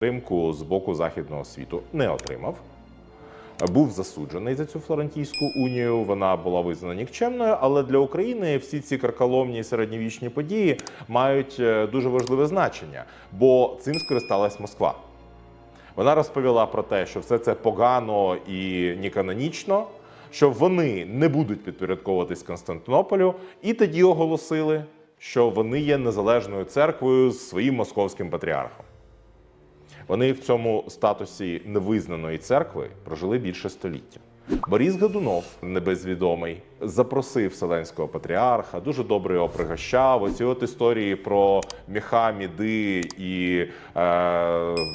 підтримку з боку західного світу не отримав. Був засуджений за цю Флорентійську унію. Вона була визнана нікчемною, але для України всі ці карколомні середньовічні події мають е, дуже важливе значення, бо цим скористалась Москва. Вона розповіла про те, що все це погано і ніканонічно, що вони не будуть підпорядковуватись Константинополю, і тоді оголосили, що вони є незалежною церквою з своїм московським патріархом. Вони в цьому статусі невизнаної церкви прожили більше століття. Борис Годунов, небезвідомий, запросив Вселенського патріарха, дуже добре його пригощав. Оці от історії про міха, міди і е,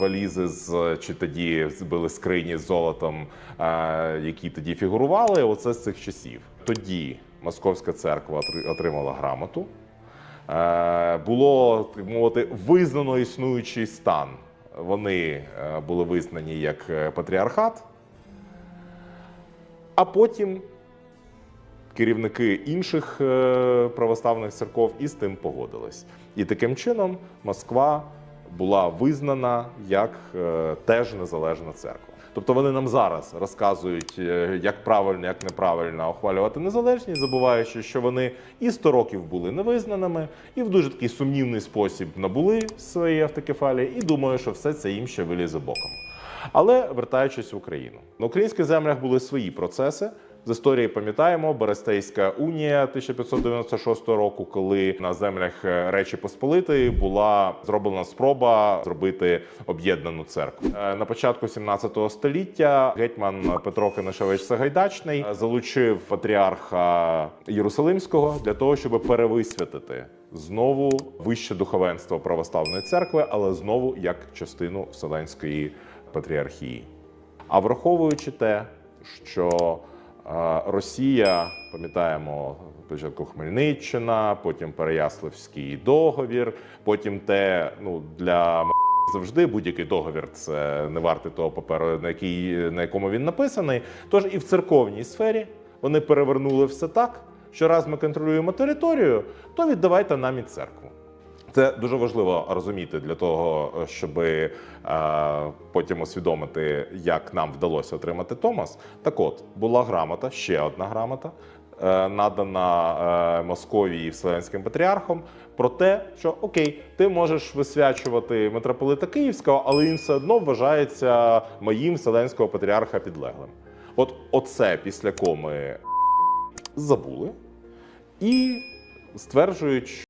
валізи з чи тоді були скрині з золотом, е, які тоді фігурували. Оце з цих часів. Тоді Московська церква отри- отримала грамоту. Е, було так мовити визнано існуючий стан. Вони е, були визнані як е, патріархат, а потім керівники інших е, православних церков і з тим погодились. І таким чином Москва була визнана як е, теж незалежна церква. Тобто вони нам зараз розказують, е, як правильно, як неправильно ухвалювати незалежність, забуваючи, що вони і 100 років були невизнаними, і в дуже такий сумнівний спосіб набули своєї автокефалії, і думаю, що все це їм ще вилізе боком. Але вертаючись в Україну, на українських землях були свої процеси. З історії пам'ятаємо Берестейська унія 1596 року, коли на землях е, Речі Посполитої була зроблена спроба зробити об'єднану церкву. Е, На початку 17 століття гетьман Петро Кенишевич Сагайдачний е, залучив патріарха Єрусалимського для того, щоб перевисвятити знову вище духовенство православної церкви, але знову як частину Вселенської патріархії. А враховуючи те, що Росія, пам'ятаємо, спочатку Хмельниччина, потім Переяславський договір, потім те, ну для завжди будь-який договір це не вартий того паперу, на який на якому він написаний. Тож і в церковній сфері вони перевернули все так, що раз ми контролюємо територію, то віддавайте нам і церкву. Це дуже важливо розуміти для того, щоб е, потім усвідомити, як нам вдалося отримати Томас. Так от була грамота, ще одна грамота, е, надана е, Московії Вселенським патріархом, про те, що окей, ти можеш висвячувати митрополита Київського, але він все одно вважається моїм Вселенського патріарха підлеглим. От оце після коми забули і стверджують,